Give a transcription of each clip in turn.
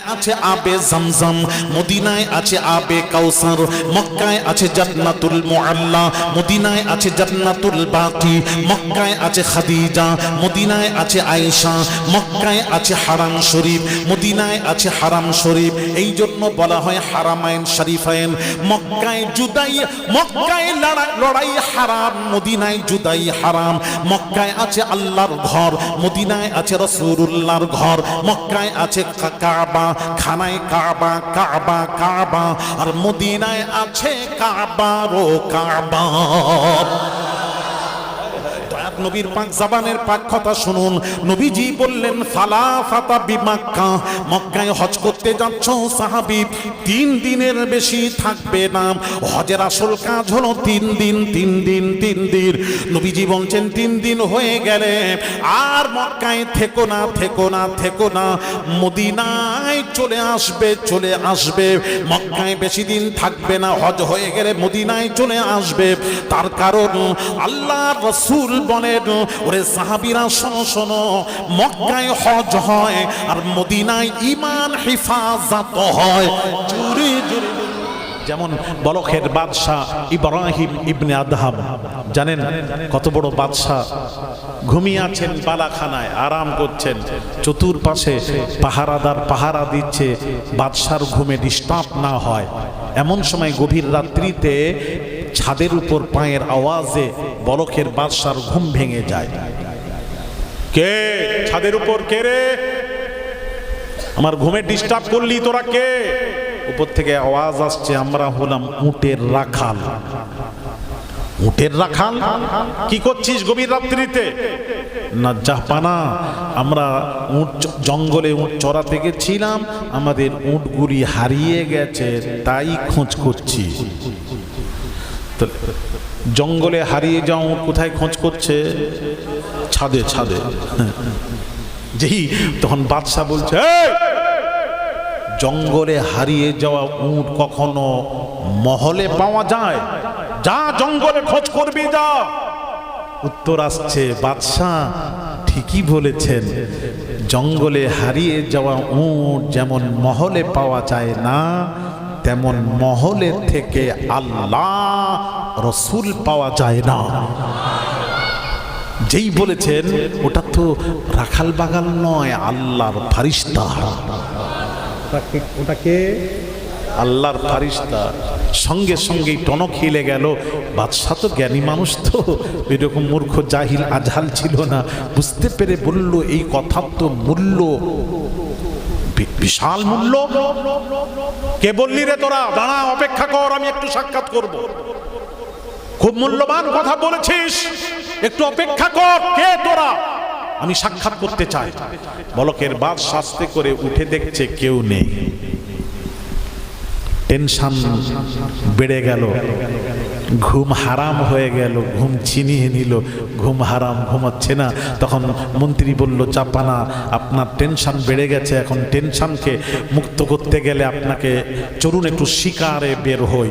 আছে আবে জমজম, মদিনায় আছে আবে কাউসার, মক্কায় আছে জান্নাতুল মুআল্লা, মদিনায় আছে জান্নাতুল বাকি, মক্কায় আছে খাদিজা, মদিনায় আছে আয়েশা, মক্কায় আছে হারাম শরীফ, মদিনায় আছে হারাম শরীফ এই জন্য বলা হয় হারামাইন শরীফাইন। মক্কায় জুদাই, মক্কায় লড়াই হারাম, মদিনায় জুদাই হারাম। মক্কায় আছে আল্লাহর ঘর, মদিনায় আছে রসুল্লাহর ঘর, মক্কায় আছে কা- কাবা খানায় কাবা কাবা কাবা আর মদিনায় আছে কাবা কাবারও কাবা। নবীর জাবানের পাক কথা শুনুন। নবীজি বললেন, ফালা ফাতা বিমাক্কা, মক্কায় হজ করতে যাচ্ছ সাহাবি, তিন দিনের বেশি থাকবে না। হজের আসল কাজ হলো তিন দিন তিন দিন তিন দিন। নবীজি বলছেন, তিন দিন হয়ে গেলে আর মক্কায় থেকো না থেকো না থেকো না। মদিনায় চলে আসবে চলে আসবে। মক্কায় বেশি দিন থাকবে না, হজ হয়ে গেলে মদিনায় চলে আসবে। তার কারণ আল্লাহ রসুল বলেন ওরে সাহাবিরা, শোনো শোনো। মক্কায় হজ হয় আর মদিনায় ইমান হেফাজত হয়। জুড়ে জুড়ে যেমন বলখের বাদশাহ ইব্রাহিম ইবনে আদহাম। জানেন কত বড় বাদশাহ? ঘুমিয়ে আছেন বালাখানায়, আরাম করছেন। চতুর্পাশে পাহারাদার পাহারা দিচ্ছে, বাদশার ঘুমে ডিস্টার্ব না হয়। এমন সময় গভীর রাত্রিতে ছাদের উপর পায়ের আওয়াজে বলখের বাদশার ঘুম ভেঙে যায়। কে? ছাদের উপর কে রে? আমার ঘুমে ডিস্টার্ব করলি তোরা কে? উপর থেকে আওয়াজ আসছে, আমরা হলাম উটের রাখাল। উটের রাখাল? কি করছিস গভীর রাত্রিতে? না জাপানা আমরা উট জঙ্গলে উট চড়াতে গেছিলাম, আমাদের উটগুলি হারিয়ে গেছে, তাই খোঁজ করছি। জঙ্গলে হারিয়ে যাও, কোথায় খোঁজ করছে? ছাদে ছাদে। যেই তখন বাদশাহ বলছে জঙ্গলে হারিয়ে যাওয়া উট কখনো মহলে পাওয়া যায়? যা জঙ্গলে খোঁজ করবি, যা। উত্তর আসছে, বাদশাহ, ঠিকই বলেছেন। জঙ্গলে হারিয়ে যাওয়া উট যেমন মহলে পাওয়া যায় না, তেমন মহলে থেকে আল্লাহ রসুল পাওয়া যায় না। যেই বলেছেন ওটা তো রাখাল বাগাল নয় আল্লাহর ফারিস্তা। ওটাকে- আল্লাহর ফারিস্তা। সঙ্গে সঙ্গেই টনক হিলে গেল। বাদশাহ তো জ্ঞানী মানুষ তো। এরকম মূর্খ জাহিল আজহাল ছিল না। বুঝতে পেরে বলল এই কথার তো মূল্য। বিশাল মূল্য। কে বললি রে তোরা? দাঁড়া অপেক্ষা কর আমি একটু সাক্ষাৎ করব। খুব মূল্যবান কথা বলেছিস। একটু অপেক্ষা কর, কে তোরা? আমি সাক্ষাৎ করতে চাই। বলকের বাদ শাস্তে করে উঠে দেখছে কেউ নেই। টেনশন বেড়ে গেল। ঘুম হারাম হয়ে গেল, ঘুম ছিনিয়ে নিল, ঘুম হারাম ঘুমাচ্ছে না। তখন মন্ত্রী বলল, চাপানা, আপনার টেনশন বেড়ে গেছে, এখন টেনশনকে মুক্ত করতে গেলে আপনাকে চলুন একটু শিকারে বের হই।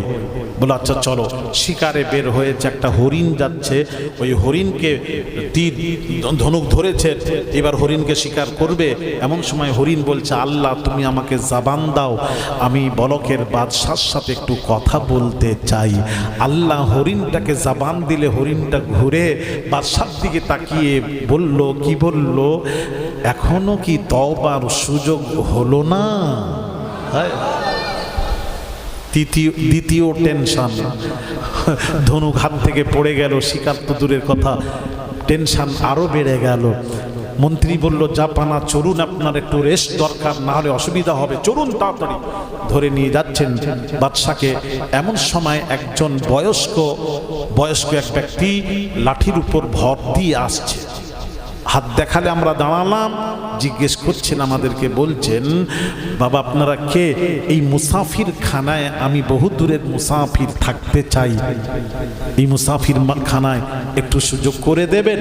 বলো আচ্ছা চলো। শিকারে বের হয়েছে একটা হরিণ যাচ্ছে, ওই হরিণকে তীর ধনুক ধরেছে, এবার হরিণকে শিকার করবে। এমন সময় হরিণ বলছে, আল্লাহ, তুমি আমাকে জাবান দাও, আমি বলকের বাদশার সাথে একটু কথা বলতে চাই। আল্লাহ হরিণটাকে জাবান দিলে হরিণটা ঘুরে বাদশার দিকে তাকিয়ে বলল, কি বলল? এখনও কি তবার সুযোগ হলো না। তৃতীয়, দ্বিতীয় টেনশন। ধনুক হাত থেকে পড়ে গেল, শিকার তো দূরের কথা। টেনশন আরও বেড়ে গেল। মন্ত্রী বলল, জাপানা, চলুন আপনার একটু রেস্ট দরকার, না হলে অসুবিধা হবে। চলুন তাড়াতাড়ি। ধরে নিয়ে যাচ্ছেন বাদশাকে। এমন সময় একজন বয়স্ক বয়স্ক এক ব্যক্তি লাঠির উপর ভর দিয়ে আসছে। হাত দেখালে আমরা দাঁড়ালাম, জিজ্ঞেস করছেন আমাদেরকে, বলছেন, বাবা, আপনারা কে? এই মুসাফির খানায় আমি বহু দূরের মুসাফির থাকতে চাই। এই মুসাফির খানায় একটু সুযোগ করে দেবেন?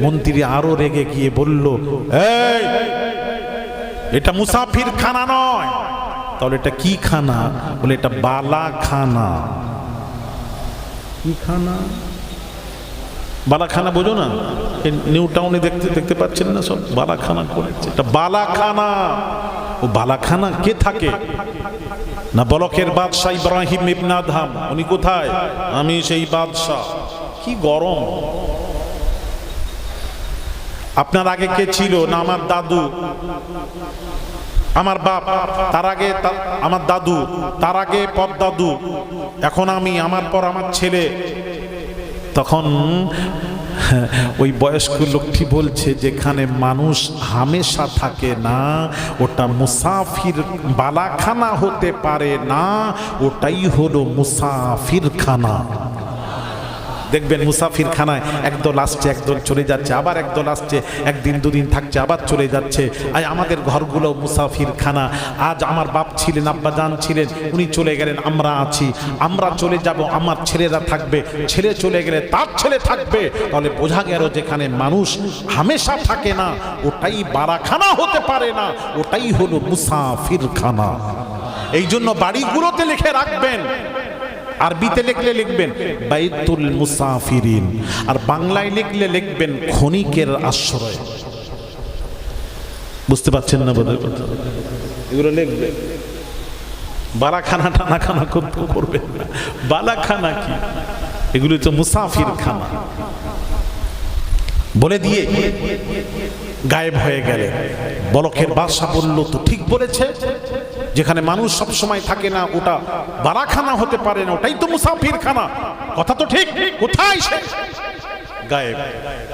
মন্ত্রী আরও রেগে গিয়ে বলল, এই, এটা মুসাফির খানা নয়। তাহলে এটা কি খানা? বলে, এটা বালা খানা কি খানা? বালাখানা বোঝো না? এই নিউ টাউনে দেখতে দেখতে পাচ্ছেন না সব? বালাখানা করেছে। এটা বালাখানা। ও বালাখানা কে থাকে? না বলকের বাদশাহ ইব্রাহিম ইবনা ধাম উনি কোথায়? আমি সেই বাদশাহ। কি গরম। আপনার আগে কে ছিল? না আমার দাদু। আমার বাপ। তার আগে আমার দাদু। তার আগে পদ দাদু এখন আমি, আমার পর আমার ছেলে। তখন ওই বয়স্ক লোকটি বলছে, যেখানে মানুষ হামেশা থাকে না, ওটা মুসাফির বালাখানা হতে পারে না, ওটাই হলো মুসাফির খানা দেখবেন মুসাফির খানায় একদল আসছে, একদল চলে যাচ্ছে, আবার একদল আসছে, একদিন দুদিন থাকছে, আবার চলে যাচ্ছে। আজ আমাদের ঘরগুলো মুসাফির খানা আজ আমার বাপ ছিলেন আব্বাজান ছিলেন, উনি চলে গেলেন, আমরা আছি। আমরা চলে যাব, আমার ছেলেরা থাকবে। ছেলে চলে গেলে তার ছেলে থাকবে। তাহলে বোঝা গেল যেখানে মানুষ হামেশা থাকে না, ওটাই বারাখানা হতে পারে না, ওটাই হলো মুসাফির খানা এই জন্য বাড়িগুলোতে লিখে রাখবেন আরবিতে লিখলে লিখবেন, বাইতুল মুসাফিরিন। আর বাংলায় লিখলে লিখবেন, ক্ষণিকের আশ্রয়। বুঝতে পারছেন না কথা এগুলো লিখবেন বালাখানা টানাখানা করতে করবেন না। বালাখানা কি? এগুলো তো মুসাফির খানা। বলে দিয়ে গায়েব হয়ে গেলে। বলকের বাদশা বলল, তো ঠিক বলেছে? যেখানে মানুষ সব সময় থাকে না, ওটা বারাখানা হতে পারে না, ওটাই তো মুসাফির খানা কথা তো ঠিক, কোথায় সে? গায়েব,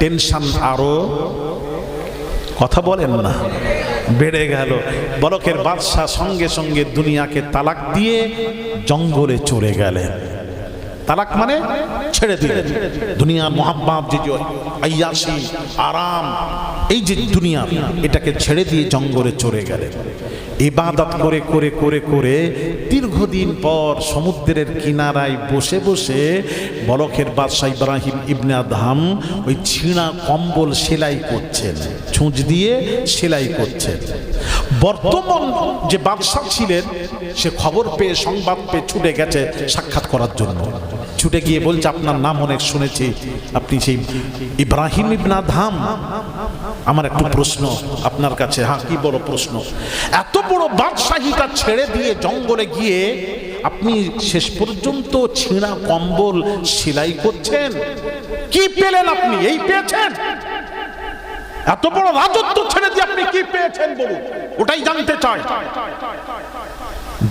টেনশন আরও। কথা বলেন না, বেড়ে গেল। বলকের বাদশাহ সঙ্গে সঙ্গে দুনিয়াকে তালাক দিয়ে জঙ্গলে চলে গেলেন। তালাক মানে ছেড়ে দিলেন। দুনিয়ার যে যে আয়াসি আরাম, এই যে দুনিয়া, এটাকে ছেড়ে দিয়ে জঙ্গলে চলে গেলেন। ইবাদত করে করে করে করে দীর্ঘদিন পর সমুদ্রের কিনারায় বসে বসে বলকের বাদশাহ ইব্রাহিম ইবনে আদহাম ওই ছিঁড়া কম্বল সেলাই করছেন, ছুঁচ দিয়ে সেলাই করছেন। বর্তমান যে বাদশাহ ছিলেন, সে খবর পেয়ে, সংবাদ পেয়ে ছুটে গেছে সাক্ষাৎ করার জন্য। ছুটে গিয়ে বলছে আপনার নাম অনেক শুনেছি। আপনি সেই ইব্রাহিম ইবনা ধাম আমার একটু প্রশ্ন আপনার কাছে হ্যাঁ কি বড় প্রশ্ন? এত বড় বাদশাহীটা ছেড়ে দিয়ে জঙ্গলে গিয়ে আপনি শেষ পর্যন্ত ছিঁড়া কম্বল সেলাই করছেন? কি পেলেন আপনি? এই পেয়েছেন? এত বড় রাজত্ব ছেড়ে দিয়ে আপনি কি পেয়েছেন বলুন? ওটাই জানতে চাই।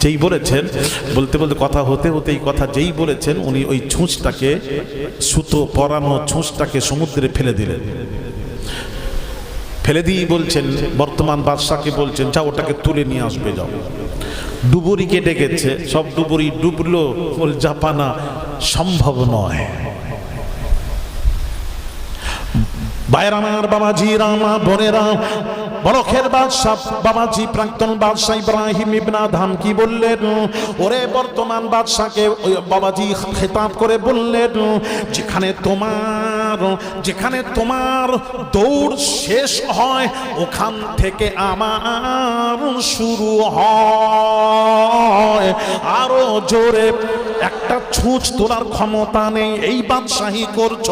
যেই বলেছেন, বলতে বলতে কথা হতে হতে এই কথা যেই বলেছেন, উনি ওই ছুঁচটাকে, সুতো পরানো ছুঁচটাকে সমুদ্রে ফেলে দিলেন। ফেলে দিয়েই বলছেন, বর্তমান বাদশাকে বলছেন যা ওটাকে তুলে নিয়ে আসবে, যাও। ডুবুরিকে ডেকেছে, সব ডুবুরি ডুবলো, বল, জাপানা সম্ভব নয়। আমার বাবাজি, রামা, বোনেরা বরখের বাদশাহ, বাবাজি প্রাক্তন বাদশাহ ইব্রাহিম ইবনা ধাম কি বললেন? ওরে বর্তমান বাদশাকে বাবাজি খেতাব করে বললেন, যেখানে তোমার যেখানে তোমার দৌড় শেষ হয়, ওখান থেকে আমার শুরু হয়। আরও জোরে, একটা ছুঁচ তোলার ক্ষমতা নেই, এই বাদশাহী করছ।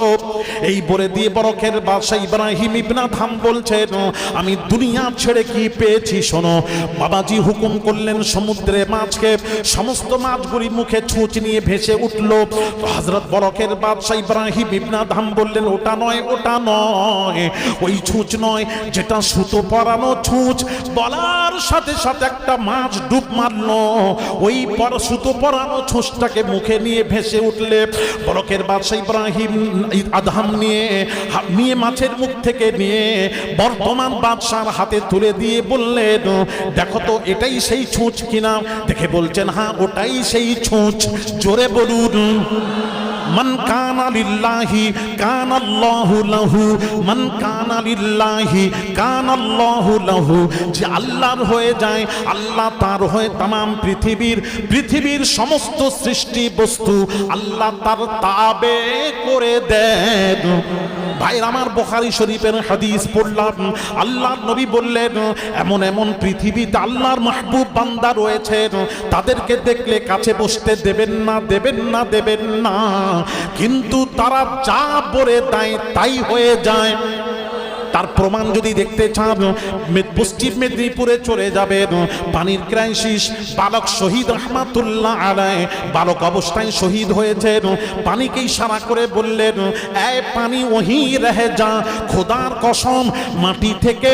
এই বলে দিয়ে বরকের বাদশাহ ইব্রাহিম ইবনা ধাম বলছেন আমি দুনিয়া ছেড়ে কি পেয়েছি শোনো? বাবাজি হুকুম করলেন সমুদ্রে মাছকে, সমস্ত মাছগুলি মুখে ছুঁচ নিয়ে ভেসে উঠল। হজরত বরকের বাদশাহ ইব্রাহিম ইবনা ধাম বললেন ওটা নয় ওটা নয়। ওই ছুঁচ নয়, যেটা সুতো পরানো ছুঁচ। বলার সাথে সাথে একটা মাছ ডুব মারলো। ওই পর সুতো পরানো ছুঁচটাকে মুখে নিয়ে ভেসে উঠলে বরকের বাদশাহ ইব্রাহিম আধাম নিয়ে নিয়ে মাছের মুখ থেকে নিয়ে বর্তমান বাদশার হাতে তুলে দিয়ে বললেন, দেখো তো, এটাই সেই ছুঁচ কিনা? দেখে বলছেন হ্যাঁ ওটাই সেই ছুঁচ। জোরে বলুন। মান কানা লিল্লাহি কানাল্লাহু লাহু। মান কানা লিল্লাহি কানাল্লাহু লাহু। যে আল্লাহর হয়ে যায়, আল্লাহ তার হয়ে তাম পৃথিবীর পৃথিবীর সমস্ত সৃষ্টি বস্তু আল্লাহ তার তাবে করে দেন। ভাইয়ের আমার বোখারি শরীফের হাদিস পড়লাম। আল্লাহর নবী বললেন, এমন এমন পৃথিবীতে আল্লাহর মাহবুব বান্দা রয়েছেন। তাদেরকে দেখলে কাছে বসতে দেবেন না দেবেন না দেবেন না। কিন্তু তারা যা বলে দেয় তাই হয়ে যায়। তার প্রমাণ যদি দেখতে চান পশ্চিম মেদিনীপুরে চলে যাবেন পানির ক্রাইসিস বালক শহীদ রহমাতুল্লাহ আলাই বালক অবস্থায় শহীদ হয়েছেন পানিকে ইশারা করে বললেন, এ পানি ওহি রহে যা, খোদার কসম, মাটি থেকে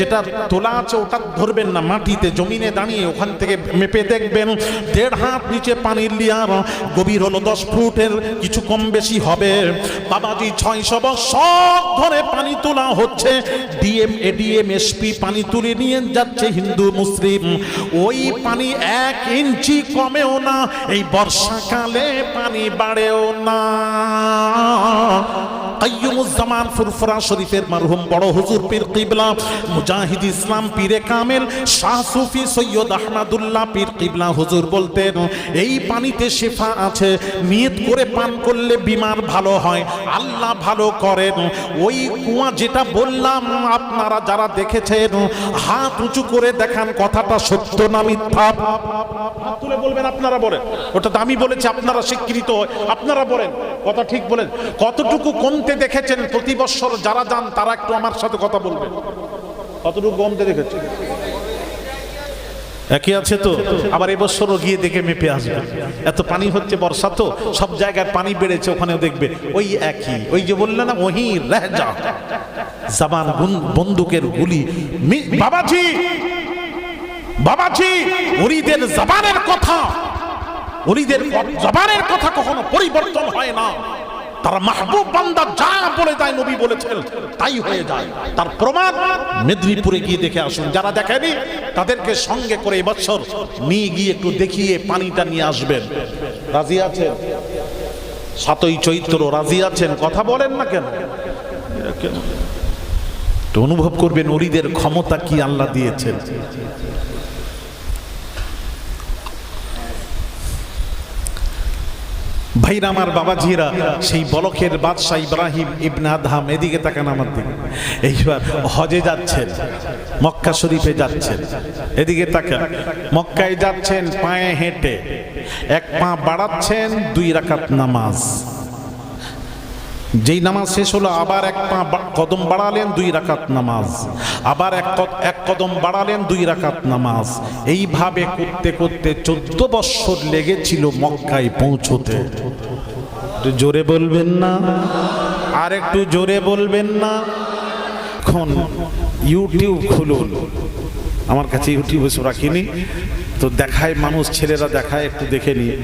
যেটা তোলা আছে ওটা ধরবেন না, মাটিতে, জমিনে দাঁড়িয়ে ওখান থেকে মেপে দেখবেন, দেড় হাত নিচে পানির লিয়ার গভীর হলো দশ ফুটের, কিছু কম বেশি হবে। বাবাজি ছয়শো বছর ধরে পানি তোলা হচ্ছে, ডিএম, এডিএম, এসপি পানি তুলে নিয়ে যাচ্ছে হিন্দু, মুসলিম। ওই পানি এক ইঞ্চি কমেও না, এই বর্ষাকালে পানি বাড়েও না। কাইয়ুমুজ্জামান ফুরফুরা শরীফের মারহুম বড় হুজুর পীর কিবলা, মুজাহিদ ইসলাম পীরে কামেল, শাহ সুফি সৈয়দ আহমদুল্লাহ পীর কিবলা হুজুর বলতেন, এই পানিতে শেফা আছে, নিয়ত করে পান করলে বিমার ভালো হয়, আল্লাহ ভালো করেন। ওই কুয়া যেটা বললাম, আপনারা যারা দেখেছেন, হাত উঁচু করে দেখান, কথাটা সত্য না মিথ্যা? তুলে বলবেন, আপনারা বলেন। ওটা আমি বলেছি, আপনারা স্বীকৃত হয়, আপনারা বলেন। কথা ঠিক বলেন। কতটুকু কমতে দেখেছেন প্রতি বছর যারা যান, তারা একটু আমার সাথে কথা বলবে। কতটুকু কমতে দেখেছেন? একই আছে তো? আবার এবছরও গিয়ে দেখে মেপে আসবে। এত পানি হচ্ছে বর্ষা তো, সব জায়গায় পানি বেড়েছে, ওখানেও দেখবে। ওই একই। ওই যে বললে না, ওহি রেহজা জাবান বন্দুকের গুলি। বাবাজি! বাবাজি! উরিদের জবানের কথা। উরিদের জবানের কথা কখনো পরিবর্তন হয় না। তারা মাহবুব বান্দা যা বলে দেয় নবী বলেছেন, তাই হয়ে যায়। তার প্রমাণ মেদিনীপুরে গিয়ে দেখে আসুন। যারা দেখেনি, তাদেরকে সঙ্গে করে এবছর নিয়ে গিয়ে একটু দেখিয়ে পানিটা নিয়ে আসবেন। রাজি আছেন? সাতই চৈত্র, রাজি আছেন? কথা বলেন না কেন? অনুভব করবেন উরিদের ক্ষমতা কি আল্লাহ দিয়েছেন। ভাইরা আমার বাবাজিরা, সেই বলকের বাদশাহ ইব্রাহিম ইবনা আদহাম এদিকে তাকান আমার দিকে। এইবার হজে যাচ্ছেন, মক্কা শরীফে যাচ্ছেন। এদিকে তাকান, মক্কায় যাচ্ছেন, পায়ে হেঁটে, এক পা বাড়াচ্ছেন, দুই রাকাত নামাজ। যেই নামাজ শেষ হলো, আবার এক পা কদম বাড়ালেন, দুই রাকাত নামাজ। আবার এক এক কদম বাড়ালেন, দুই রাকাত নামাজ। এইভাবে করতে করতে চোদ্দ বৎসর লেগেছিল মক্কায় পৌঁছতে। জোরে বলবেন না? আর একটু জোরে বলবেন না? এখন ইউটিউব খুলুন। আমার কাছে ইউটিউব এসে রাখিনি তো দেখায় মানুষ, ছেলেরা দেখায়, একটু দেখে নিয়ে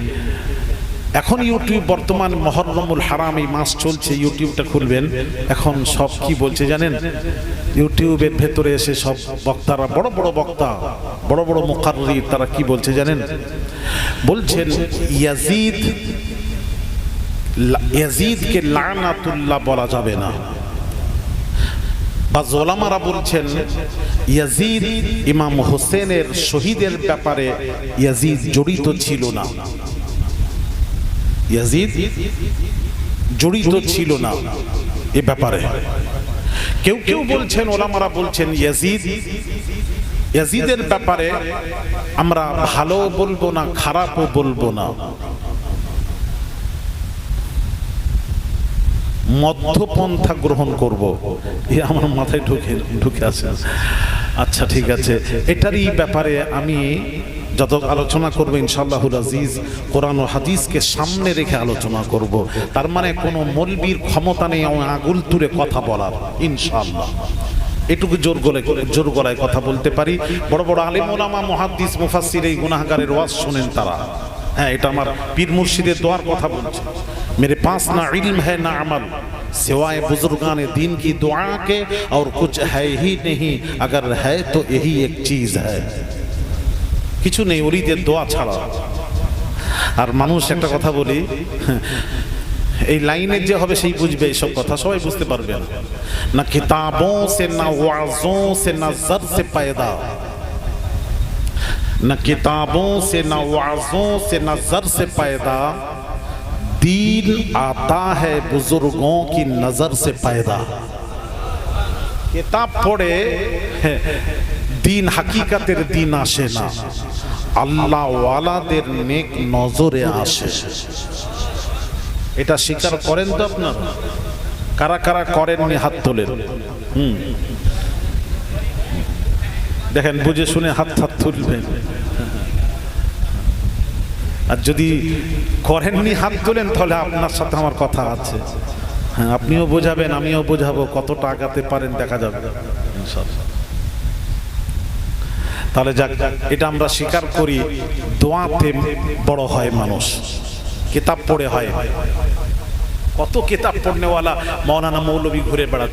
এখন ইউটিউব বর্তমান মহরমুল হারাম এই মাস চলছে ইউটিউবটা খুলবেন। এখন সব কি বলছে জানেন? ইউটিউবের ভেতরে এসে সব বক্তারা, বড় বড় বক্তা, বড় বড় মুখারি তারা কি বলছে জানেন? বলছেন, ইয়াজিদ ইয়াজিদকে লানাতুল্লাহ বলা যাবে না। বা জোলামারা বলছেন, ইয়াজিদ ইমাম হোসেনের শহীদের ব্যাপারে ইয়াজিদ জড়িত ছিল না। ইয়াজিদ জড়িত ছিল না এ ব্যাপারে। কেউ কেউ বলছেন ওলামারা বলছেন ইয়াজিদ ইয়াজিদের ব্যাপারে আমরা ভালো বলব না খারাপও বলব না। মধ্যপন্থা গ্রহণ করব। এ আমার মাথায় ঢুকে ঢুকে আছে। আচ্ছা ঠিক আছে। এটারই ব্যাপারে আমি যত আলোচনা করব ইনশাআল্লাহুল আজিজ কোরআন ও হাদিসকে সামনে রেখে আলোচনা করব তার মানে কোনো মলবির ক্ষমতা নেই আমার আগুল তুলে কথা বলার ইনশাআল্লাহ এটুকু জোর গলে জোর গলায় কথা বলতে পারি বড় বড় আলিম ওলামা মুহাদ্দিস মুফাসসির এই গুনাহগারের ওয়াজ শোনেন তারা হ্যাঁ এটা আমার পীর মুর্শিদের দোয়ার কথা বলছে मेरे पास ना इल्म है ना अमल सिवाय बुजुर्गान दीन की दुआ के और कुछ है ही नहीं अगर है तो यही एक चीज है কিছু নেই, ওলিদের দোয়া ছাড়া। আর মানুষ একটা কথা বলি, এই লাইনের যে হবে সেই বুঝবে এইসব কথা, সবাই বুঝতে পারবে না। না কিতাবো সে, না ওয়াজো সে, না জর সে পায়দা। না কিতাবো সে, না ওয়াজো সে, না জর সে পায়দা। দিন دین آتا ہے بزرگوں کی نظر سے پیدا পড়ে হ্যাঁ দিন হাকিকাতের দিন আসে না। আল্লাহ ওয়ালাদের নেক নজরে আসে। এটা স্বীকার করেন তো আপনারা? কারা কারা করেননি হাত তোলেন? হুম। দেখেন, বুঝে শুনে হাত হাত তুলবেন। আর যদি করেননি হাত তোলেন, তাহলে আপনার সাথে আমার কথা আছে। হ্যাঁ আপনিও বোঝাবেন, আমিও বোঝাবো কতটা আগাতে পারেন, দেখা যাবে। ইনশাআল্লাহ। তাহলে যাক, এটা আমরা স্বীকার করি, দোয়াতে বড় হয় মানুষ, কিতাব পড়ে হয়। কত কিতাব পড়নেওয়ালা মৌলানা মৌলবী ঘুরে বেড়াচ্ছে।